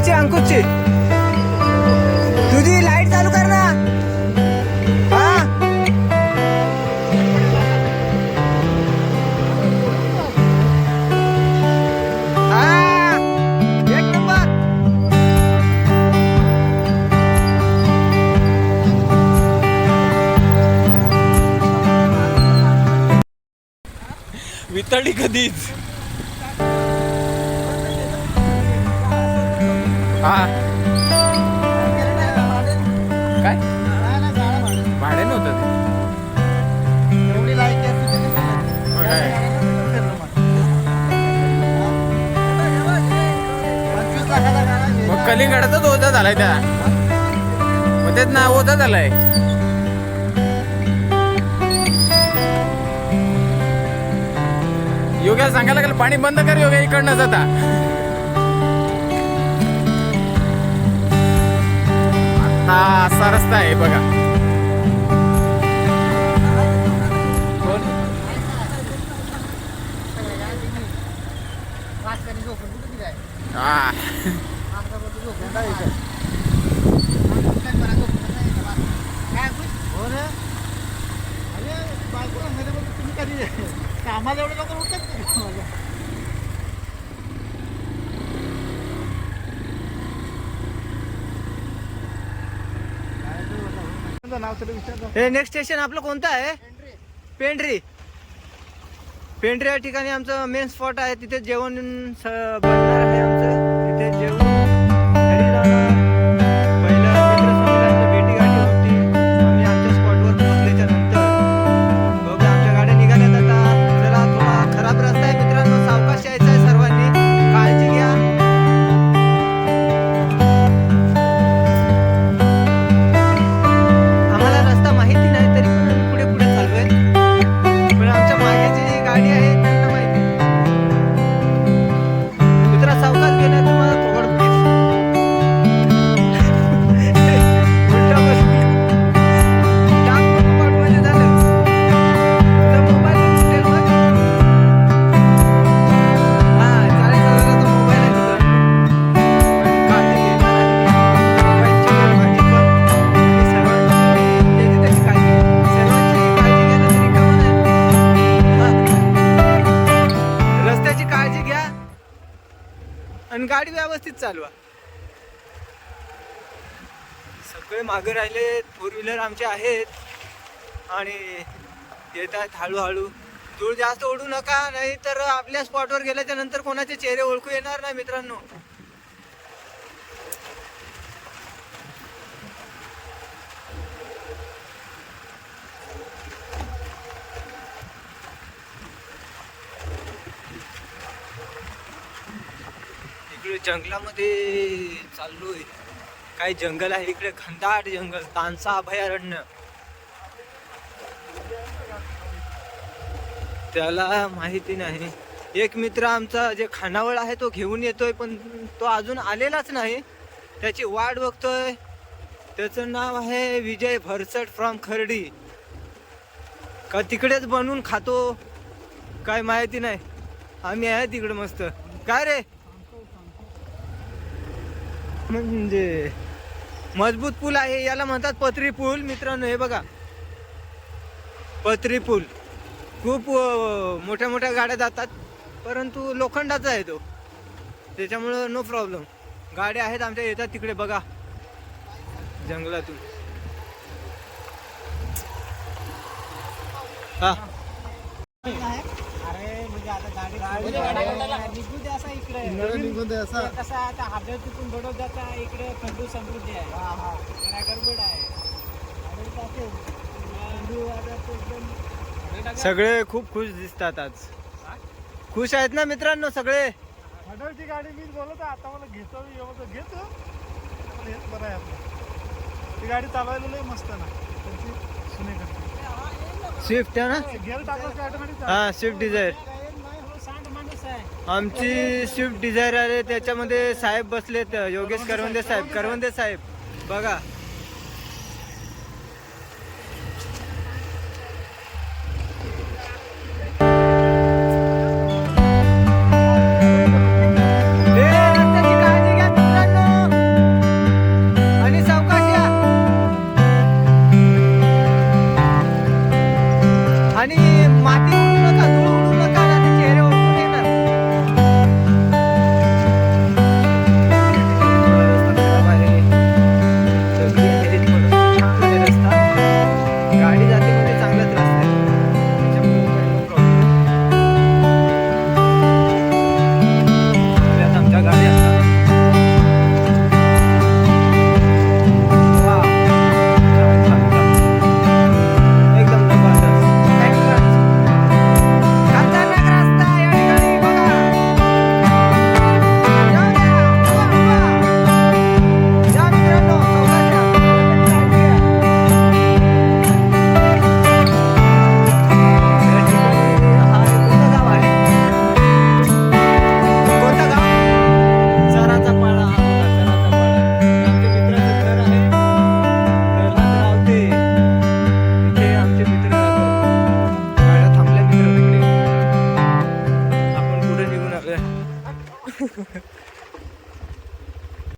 याची अंकुशची. तुझी लाइट चालू कर ना. हा. वितळी कधीच. हा. काय? भाडे नव्हतं ते. मग काय? मग कलिंगडाचाच ओझा झालाय त्या मग तेच ना ओझा झालाय. योग्या सांगायला लागलं पाणी बंद कर योग्या इकडनं जाता. हा असा रस्ता आहे बघा. हा. हो कामाला एवढं लवकर उठत नाही. नाव तरी विचार हे नेक्स्ट स्टेशन आपलं कोणतं आहे? पेंढरी पेंढरी या ठिकाणी आमचं मेन स्पॉट आहे. तिथे जेवण बनणार आहे आमचं. चालवा. सगळे मागे राहिले फोर व्हीलर आमचे आहेत. आणि येत आहेत हळूहळू. धूळ जास्त ओढू नका नाही तर आपल्या स्पॉटवर गेल्याच्यानंतर कोणाचे चेहरे ओळखू येणार नाही मित्रांनो. इकडे जंगलामध्ये चाललोय. काय जंगल आहे इकडे? घनदाट जंगल. तानसा अभयारण्य. त्याला माहिती नाही. एक मित्र आमचा जे खानावळ आहे तो घेऊन येतोय पण तो अजून आलेलाच नाही. त्याची वाट बघतोय. त्याचं नाव आहे विजय भरसट फ्रॉम खर्डी. का तिकडेच बनवून खातो? काय माहिती नाही. आम्ही आहे तिकडे मस्त. काय रे? म्हणजे मजबूत पूल आहे याला म्हणतात पत्री पूल. मित्रांनो हे बघा. पत्री पूल. खूप मोठ्या मोठ्या गाड्या जातात परंतु लोखंडाचा आहे तो. त्याच्यामुळं नो प्रॉब्लेम गाड्या आहेत आमच्या येतात तिकडे बघा. जंगलातून. हा. अरे म्हणजे आता गाडी इकडे निघून दे असा. ते कसं आता हाबडे तिथून बडोद जाता इकडे खंडू समृद्धी आहे. सगळे खूप खुश दिसतात आज. खुश आहेत ना मित्रांनो सगळे? हडलची गाडी मी बोलत आहे, आता मला घेतो मी एवढं घेतो हेच बरं आहे आपलं. ती गाडी चालवायला लय मस्त ना. त्यांची सुने करते स्विफ्ट आहे ना? गिअर टाकलं ऑटोमॅटिक हा स्विफ्ट डिझायर काय नाही हो सांड माणूस आहे आमची स्विफ्ट डिझायर आहे त्याच्यामध्ये साहेब बसलेत योगेश करवंदे साहेब करवंदे साहेब. बघा.